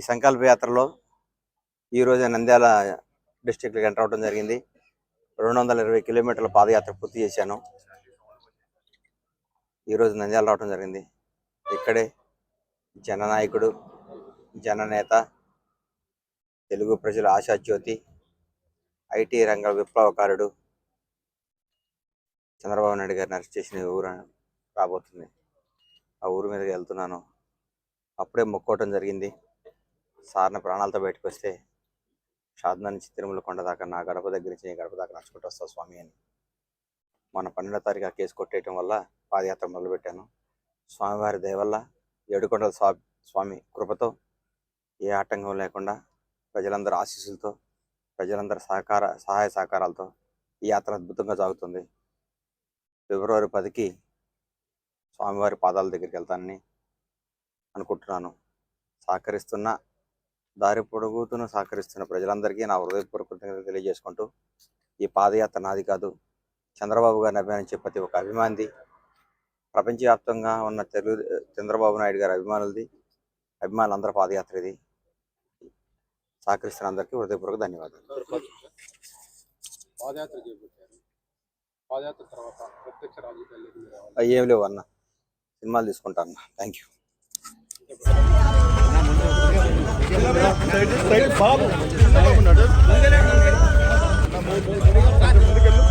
ఈ సంకల్ప యాత్రలో ఈరోజు నంద్యాల డిస్టిక్కి ఎంటర్ అవడం జరిగింది. రెండు వందల ఇరవై కిలోమీటర్ల పాదయాత్ర పూర్తి చేశాను. ఈరోజు నంద్యాల రావడం జరిగింది. ఇక్కడే జననాయకుడు జననేత తెలుగు ప్రజల ఆశాజ్యోతి ఐటీ రంగ విప్లవకారుడు చంద్రబాబు నాయుడు గారిని అరెస్ట్ చేసిన ఊరు రాబోతుంది. ఆ ఊరు మీదకి వెళ్తున్నాను. అప్పుడే మొక్కోవటం జరిగింది. సార్ని ప్రాణాలతో బయటకు వస్తే షాద్నా నుంచి తిరుమల కొండ దాకా నా గడప దగ్గర నుంచి గడప దాకా నడుచుకుంటూ వస్తావు స్వామి అని. మన పన్నెండో తారీఖు ఆ కేసు కొట్టేయటం వల్ల పాదయాత్ర మొదలుపెట్టాను. స్వామివారి దయవల్ల ఏడుకొండల స్వా స్వామి కృపతో ఏ ఆటంకం లేకుండా ప్రజలందరి ఆశీస్సులతో ప్రజలందరి సహకార సహాయ సహకారాలతో ఈ యాత్ర అద్భుతంగా సాగుతుంది. ఫిబ్రవరి పదికి స్వామివారి పాదాల దగ్గరికి వెళ్తానని అనుకుంటున్నాను. సహకరిస్తున్న దారి పొడుగుతున్న సహకరిస్తున్న ప్రజలందరికీ నా హృదయపూర్వక కృతజ్ఞతలు తెలియజేసుకుంటూ ఈ పాదయాత్ర నాది కాదు. చంద్రబాబు గారిని అభిమానించే ప్రతి ఒక్క అభిమానిది ప్రపంచవ్యాప్తంగా ఉన్న తెలుగు చంద్రబాబు నాయుడు గారి అభిమానులది అభిమానులందరి పాదయాత్ర ఇది సహకరిస్తున్న అందరికీ హృదయపూర్వక ధన్యవాదాలు. పాదయాత్ర పాదయాత్ర తర్వాత ప్రత్యక్ష ఏం లేవు. అన్న. సినిమాలు తీసుకుంటాను థ్యాంక్ యూ సైడ్ సైడ్ బాబు బాబు ఉన్నాడు ముందుకెళ్ళు